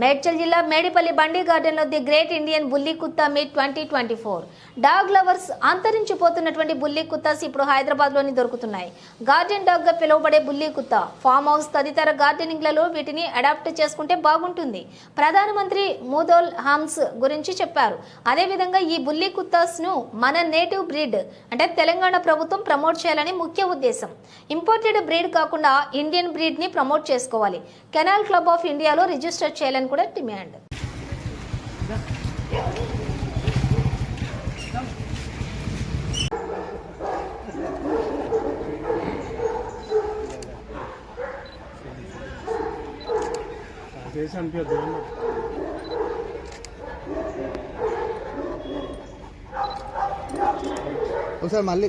మేడ్చల్ జిల్లా మేడిపల్లి బండి గార్డెన్లో the great Indian Bully Kutta meet twenty twenty four. Dog lovers అంతరించిపోతున్నటువంటి బుల్లి కుత్తాస్ ఇప్పుడు హైదరాబాద్లోని దొరుకుతున్నాయి. గార్డెన్ డాగ్గా పిలువబడే బుల్లి కుత్తా ఫామ్ హౌస్ తదితర గార్డెనింగ్లలో వీటిని అడాప్ట్ చేసుకుంటే బాగుంటుంది. ప్రధానమంత్రి మూదోల్ హామ్స్ గురించి చెప్పారు. అదేవిధంగా ఈ బుల్లి కుత్తాస్ను మన నేటివ్ బ్రీడ్ అంటే తెలంగాణ ప్రభుత్వం ప్రమోట్ చేయాలని ముఖ్య ఉద్దేశం. ఇంపోర్టెడ్ బ్రీడ్ కాకుండా ఇండియన్ బ్రీడ్ని ప్రమోట్ చేసుకోవాలి. కెనాల్ క్లబ్ ఆఫ్ ఇండియాలో రిజిస్టర్ చేయాలని కూడా డిమాండ్ చేసి అనిపించదు ఒకసారి మళ్ళీ.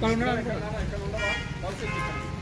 干了！干了！干了！干了！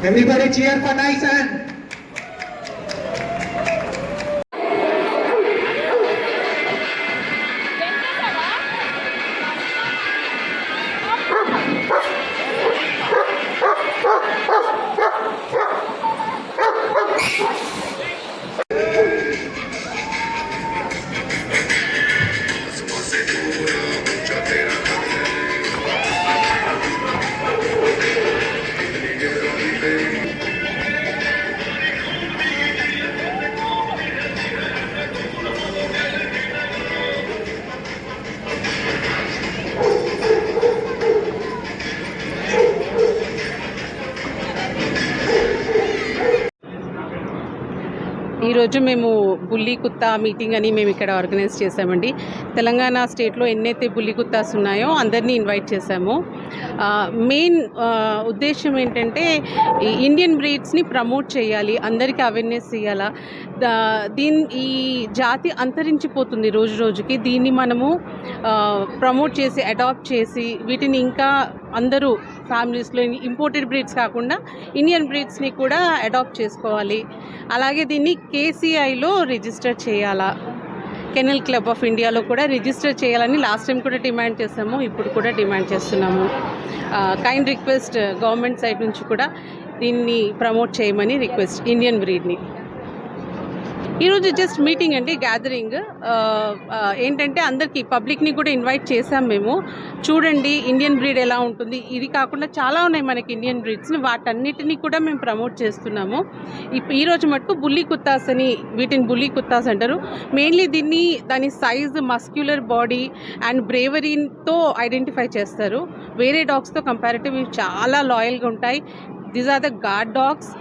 Everybody cheer for Tyson. ఈరోజు మేము బుల్లి కుత్తా మీటింగ్ అని మేము ఇక్కడ ఆర్గనైజ్ చేసామండి తెలంగాణ స్టేట్లో ఎన్నైతే బుల్లి కుత్తాస్ ఉన్నాయో అందరినీ ఇన్వైట్ చేశాము. మెయిన్ ఉద్దేశం ఏంటంటే ఈ ఇండియన్ బ్రీడ్స్ని ప్రమోట్ చేయాలి అందరికీ అవేర్నెస్ ఇవ్వాలా దీని ఈ జాతి అంతరించిపోతుంది రోజు రోజుకి. దీన్ని మనము ప్రమోట్ చేసి అడాప్ట్ చేసి వీటిని ఇంకా అందరూ ఫ్యామిలీస్లో ఇంపోర్టెడ్ బ్రీడ్స్ కాకుండా ఇండియన్ బ్రీడ్స్ని కూడా అడాప్ట్ చేసుకోవాలి. అలాగే దీన్ని కేసీఐలో రిజిస్టర్ చేయాలా? కెనల్ క్లబ్ ఆఫ్ ఇండియాలో కూడా రిజిస్టర్ చేయాలని లాస్ట్ టైం కూడా డిమాండ్ చేసాము ఇప్పుడు కూడా డిమాండ్ చేస్తున్నాము. కైండ్ రిక్వెస్ట్ గవర్నమెంట్ సైడ్ నుంచి కూడా దీన్ని ప్రమోట్ చేయమని రిక్వెస్ట్ ఇండియన్ బ్రీడ్ని ఈరోజు జస్ట్ మీటింగ్ అండి గ్యాదరింగ్ ఏంటంటే అందరికీ పబ్లిక్ని కూడా ఇన్వైట్ చేసాం మేము. చూడండి ఇండియన్ బ్రీడ్ ఎలా ఉంటుంది. ఇది కాకుండా చాలా ఉన్నాయి మనకి ఇండియన్ బ్రీడ్స్ని వాటన్నిటిని కూడా మేము ప్రమోట్ చేస్తున్నాము. ఈరోజు మటుకు బుల్లి కుత్తాస్ అని వీటిని బుల్లి కుత్తాస్ అంటారు. మెయిన్లీ దీన్ని దాని సైజ్ మస్క్యులర్ బాడీ అండ్ బ్రేవరీతో ఐడెంటిఫై చేస్తారు. వేరే డాగ్స్తో కంపారిటివ్ ఇవి చాలా లాయల్గా ఉంటాయి. These are the guard dogs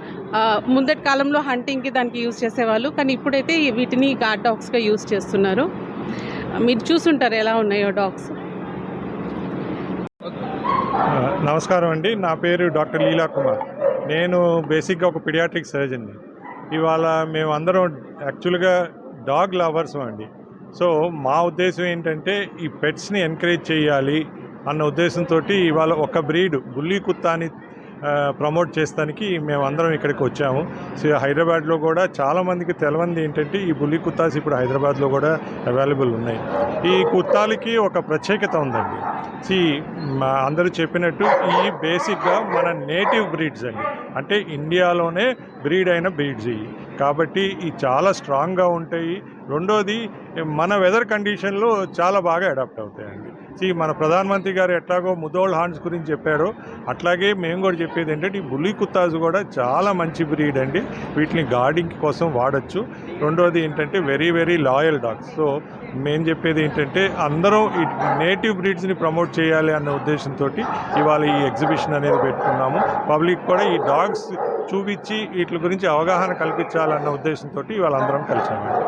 ముందటి కాలంలో హంటింగ్కి దానికి యూజ్ చేసేవాళ్ళు కానీ ఇప్పుడైతే వీటిని గార్డ్ డాగ్స్గా యూజ్ చేస్తున్నారు. మీరు చూసుంటారు ఎలా ఉన్నాయో డాగ్స్ నమస్కారం అండి. నా పేరు డాక్టర్ లీలా కుమార్. నేను బేసిక్గా ఒక పిడియాట్రిక్ సర్జన్ని ఇవాళ మేమందరం యాక్చువల్గా డాగ్ లవర్స్ అండి. సో మా ఉద్దేశం ఏంటంటే ఈ పెట్స్ని ఎంకరేజ్ చేయాలి అన్న ఉద్దేశంతో ఇవాళ ఒక బ్రీడ్ బుల్లి కుత్తాని ప్రమోట్ చేస్తానికి మేము అందరం ఇక్కడికి వచ్చాము. సో హైదరాబాద్లో కూడా చాలామందికి తెలవంది ఏంటంటే ఈ బుల్లి కుత్తాస్ ఇప్పుడు హైదరాబాద్లో కూడా అవైలబుల్ ఉన్నాయి. ఈ కుత్తాలకి ఒక ప్రత్యేకత ఉందండి. సి అందరూ చెప్పినట్టు ఈ బేసిక్గా మన నేటివ్ బ్రీడ్స్ అండి. అంటే ఇండియాలోనే బ్రీడ్ అయిన బ్రీడ్స్ ఇవి. కాబట్టి ఇవి చాలా స్ట్రాంగ్గా ఉంటాయి. రెండోది మన వెదర్ కండిషన్లో చాలా బాగా అడాప్ట్ అవుతాయండి. సి మన ప్రధానమంత్రి గారు ఎట్లాగో ముదోల్ హాండ్స్ గురించి చెప్పారో అట్లాగే మేము కూడా చెప్పేది ఏంటంటే ఈ బుల్లి కుత్తాజ్ కూడా చాలా మంచి బ్రీడ్ అండి. వీటిని గార్డింగ్ కోసం వాడచ్చు. రెండోది ఏంటంటే very very loyal dogs so మేము చెప్పేది ఏంటంటే అందరం ఈ నేటివ్ బ్రీడ్స్ని ప్రమోట్ చేయాలి అన్న ఉద్దేశంతో ఇవాళ ఈ ఎగ్జిబిషన్ అనేది పెట్టుకున్నాము. పబ్లిక్ కూడా ఈ డాగ్స్ చూపించి వీటి గురించి అవగాహన కల్పించాలన్న ఉద్దేశంతో ఇవాళ అందరం కలిసామండి.